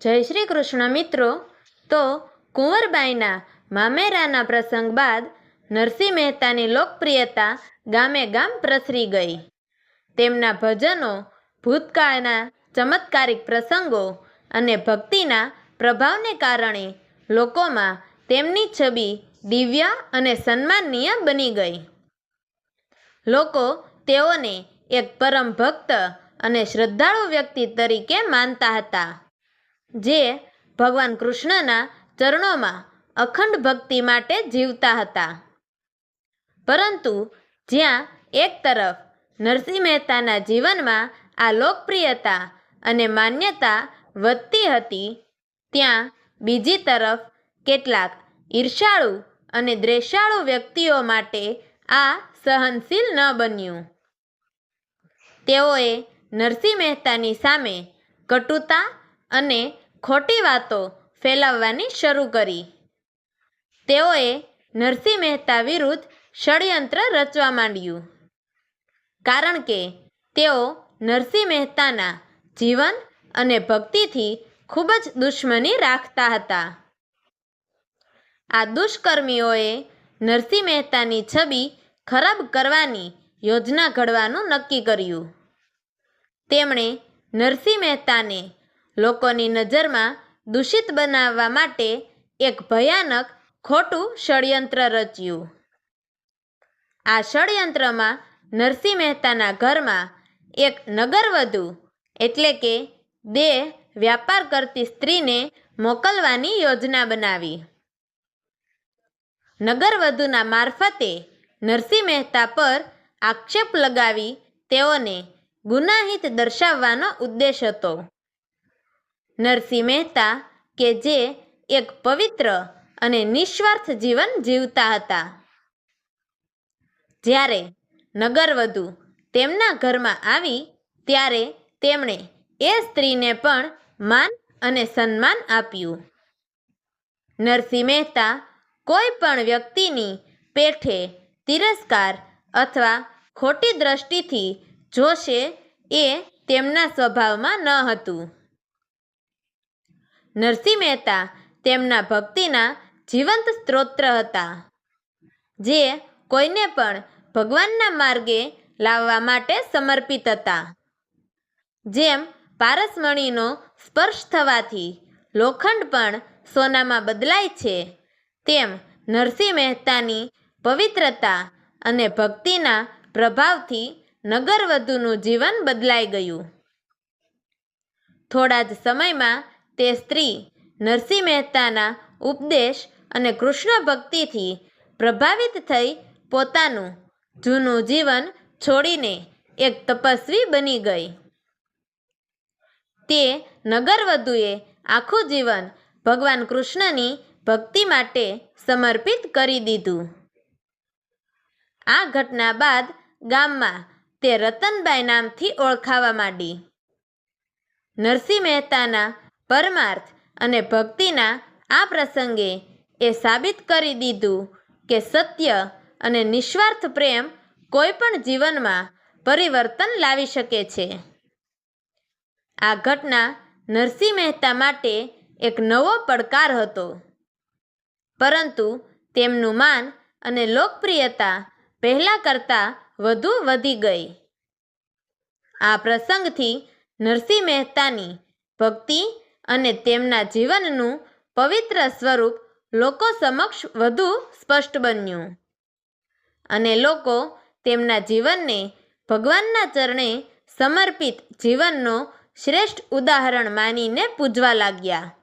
જય શ્રી કૃષ્ણ મિત્રો. તો કુંવરબાઈના મામેરાના પ્રસંગ બાદ નરસિંહ મહેતાની લોકપ્રિયતા ગામે ગામ પ્રસરી ગઈ. તેમના ભજનો, ભૂતકાળના ચમત્કારિક પ્રસંગો અને ભક્તિના પ્રભાવને કારણે લોકોમાં તેમની છબી દિવ્ય અને સન્માનનીય બની ગઈ. લોકો તેઓને એક પરમ ભક્ત અને શ્રદ્ધાળુ વ્યક્તિ તરીકે માનતા હતા. જે ભગવાન કૃષ્ણના ચરણોમાં અખંડ ભક્તિ માટે જીવતા હતા. પરંતુ જ્યાં એક તરફ નરસિંહ મહેતાના જીવનમાં આ લોકપ્રિયતા અને માન્યતા વધતી હતી, ત્યાં બીજી તરફ કેટલાક ઈર્ષાળુ અને દ્રેષાળુ વ્યક્તિઓ માટે આ સહનશીલ ન બન્યું. તેઓએ નરસિંહ મહેતાની સામે કટુતા અને ખોટી વાતો ફેલાવવાની શરૂ કરી. તેઓએ નરસિંહ મહેતા વિરુદ્ધ ષડયંત્ર રચવા માંડ્યું. કારણ કે તેઓ નરસિંહ મહેતાના જીવન અને ભક્તિથી ખૂબ જ દુશ્મની રાખતા હતા. આ દુષ્કર્મીઓએ નરસિંહ મહેતાની છબી ખરાબ કરવાની યોજના ઘડવાનું નક્કી કર્યું. તેમણે નરસિંહ મહેતાને લોકોની નજરમાં દૂષિત બનાવવા માટે એક ભયાનક ખોટું ષડયંત્ર રચ્યું. આ ષડયંત્રમાં નરસિંહ મહેતાના ઘરમાં એક નગરવધુ, એટલે કે બે વ્યાપાર કરતી સ્ત્રીને મોકલવાની યોજના બનાવી. નગરવધુના મારફતે નરસિંહ મહેતા પર આક્ષેપ લગાવી તેઓને ગુનાહિત દર્શાવવાનો ઉદ્દેશ હતો. નરસિંહ મહેતા કે જે એક પવિત્ર અને નિસ્વાર્થ જીવન જીવતા હતા. જ્યારે નગરવધુ તેમના ઘરમાં આવી, ત્યારે તેમણે એ સ્ત્રીને પણ માન અને સન્માન આપ્યું. નરસિંહ મહેતા કોઈ પણ વ્યક્તિની પેઠે તિરસ્કાર અથવા ખોટી દ્રષ્ટિથી જોશે એ તેમના સ્વભાવમાં ન હતું. નરસિંહ મહેતા તેમના ભક્તિના જીવંત સ્ત્રોત્ર હતા, જે કોઈને પણ ભગવાનના માર્ગે લાવવા માટે સમર્પિત હતા. જેમ પારસમણીનો સ્પર્શ થવાથી લોખંડ પણ સોનામાં બદલાય છે, તેમ નરસિંહ મહેતાની પવિત્રતા અને ભક્તિના પ્રભાવથી નગરવધુનું જીવન બદલાઈ ગયું. થોડા જ સમયમાં તે સ્ત્રી નરસિંહ મહેતાના ઉપદેશ અને કૃષ્ણ ભક્તિથી પ્રભાવિત થઈ પોતાનું જૂનું જીવન છોડીને એક તપસ્વી બની ગઈ. તે નગરવધુએ આખું જીવન ભગવાન કૃષ્ણની ભક્તિ માટે સમર્પિત કરી દીધું. આ ઘટના બાદ ગામમાં તે રતનબાઈ નામથી ઓળખાવા માંડી. નરસિંહ મહેતાના પરમાર્થ અને ભક્તિના આ પ્રસંગે એ સાબિત કરી દીધું કે સત્ય અને નિસ્વાર્થ પ્રેમ કોઈ પણ જીવનમાં પરિવર્તન લાવી શકે છે. આ ઘટના નરસિંહ મહેતા માટે એક નવો પડકાર હતો. પરંતુ તેમનું માન અને લોકપ્રિયતા પહેલાં કરતાં વધુ વધી ગઈ. આ પ્રસંગથી નરસિંહ મહેતાની ભક્તિ અને તેમના જીવનનું પવિત્ર સ્વરૂપ લોકો સમક્ષ વધુ સ્પષ્ટ બન્યું. અને લોકો તેમના જીવનને ભગવાનના ચરણે સમર્પિત જીવનનો શ્રેષ્ઠ ઉદાહરણ માનીને પૂજવા લાગ્યા.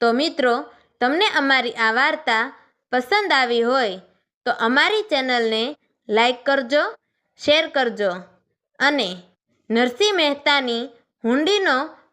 તો મિત્રો, તમને અમારી આ વાર્તા પસંદ આવી હોય તો અમારી ચેનલને લાઈક કરજો, શેર કરજો અને નરસિંહ મહેતાની હુંડીનો